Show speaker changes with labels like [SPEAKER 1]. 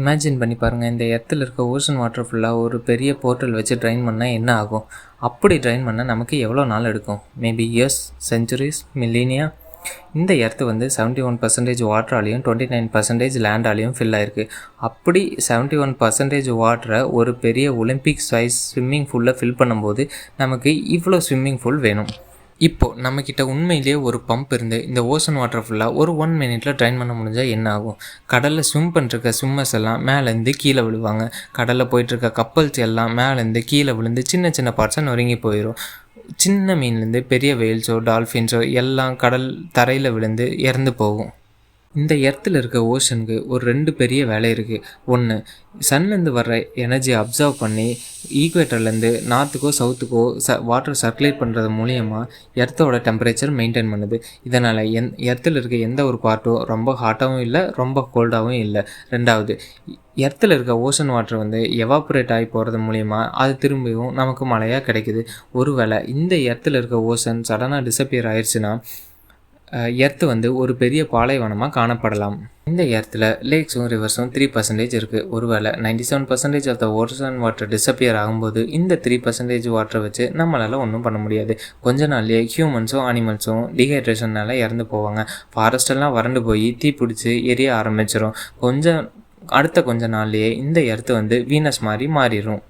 [SPEAKER 1] Imagine பண்ணி பாருங்கள் இந்த இடத்துல இருக்க ஓஷன் வாட்டர் ஃபுல்லாக ஒரு பெரிய போர்ட்டல் வச்சு ட்ரைன் பண்ணால் என்ன ஆகும்? அப்படி ட்ரைன் பண்ணால் நமக்கு எவ்வளோ நாள் எடுக்கும்? மேபி இயர்ஸ் செஞ்சுரிஸ் மில்லினியா இந்த எர்த்து வந்து 71% ஒன் பர்சன்டேஜ் வாட்டராலையும் டுவெண்ட்டி நைன் பர்சன்டேஜ் லேண்டாலையும் ஃபில் ஆயிருக்கு. அப்படி 71% ஒன் பர்சன்டேஜ் வாட்டரை ஒரு பெரிய ஒலிம்பிக் சைஸ் ஸ்விம்மிங் ஃபூலில் ஃபில் பண்ணும்போது நமக்கு இவ்வளோ ஸ்விம்மிங் ஃபூல் வேணும். இப்போது நம்மக்கிட்ட உண்மையிலேயே ஒரு பம்ப் இருந்து இந்த ஓசன் வாட்டர் ஃபுல்லாக ஒரு ஒன் மினிட்ல ட்ரைன் பண்ண முடிஞ்சால் என்ன ஆகும்? கடலில் ஸ்விம் பண்ணிருக்க ஸ்விம்மர்ஸ் எல்லாம் மேலேருந்து கீழே விழுவாங்க. கடலில் போயிட்டுருக்க கப்பல்ஸ் எல்லாம் மேலேருந்து கீழே விழுந்து சின்ன சின்ன பார்ட்ஸாக நொறுங்கி போயிடும் சின்ன மீன்லேருந்து பெரிய வெயில்ஸோ டால்ஃபின்ஸோ எல்லாம் கடல் தரையில் விழுந்து இறந்து போகும். இந்த எர்த்தில் இருக்க ஓஷனுக்கு ஒரு ரெண்டு பெரிய வேலை இருக்குது ஒன்று சன்லேருந்து வர்ற எனர்ஜி அப்சர்வ் பண்ணி ஈக்குவேட்டர்லேருந்து நார்த்துக்கோ சவுத்துக்கோ ச வாட்டர் சர்க்குலேட் பண்ணுறது மூலியமாக எர்த்தோட டெம்பரேச்சர் மெயின்டைன் பண்ணுது. இதனால் எந் எர்த்தில் இருக்க எந்த ஒரு பார்ட்டும் ரொம்ப ஹாட்டாகவும் இல்லை ரொம்ப கோல்டாகவும் இல்லை. ரெண்டாவது எர்த்தில் இருக்க ஓஷன் வாட்டர் வந்து எவாப்ரேட் ஆகி போகிறது மூலிமா அது திரும்பியும் நமக்கு மழையாக கிடைக்குது. ஒருவேளை இந்த எர்த்தில் இருக்க ஓஷன் சடனாக டிசப்பியர் ஆயிடுச்சுன்னா எர்த்து வந்து ஒரு பெரிய பாலைவனமாக காணப்படலாம். இந்த எர்த்தில் லேக்ஸும் ரிவர்ஸும் த்ரீ பர்சன்டேஜ் இருக்குது ஒருவேளை ninety seven percentage of the ocean water disappear ஆகும்போது இந்த த்ரீ பர்சன்டேஜ் வாட்டரை வச்சு நம்மளால் ஒன்றும் பண்ண முடியாது. கொஞ்ச நாள்லேயே ஹியூமன்ஸும் அனிமல்ஸும் டீஹைட்ரேஷனால் இறந்து போவாங்க. ஃபாரஸ்டெல்லாம் வறண்டு போய் தீ பிடிச்சி எரிய ஆரம்பிச்சிடும் கொஞ்சம் அடுத்த கொஞ்ச நாள்லேயே இந்த எர்த்து வந்து வீனஸ் மாதிரி மாறிடும்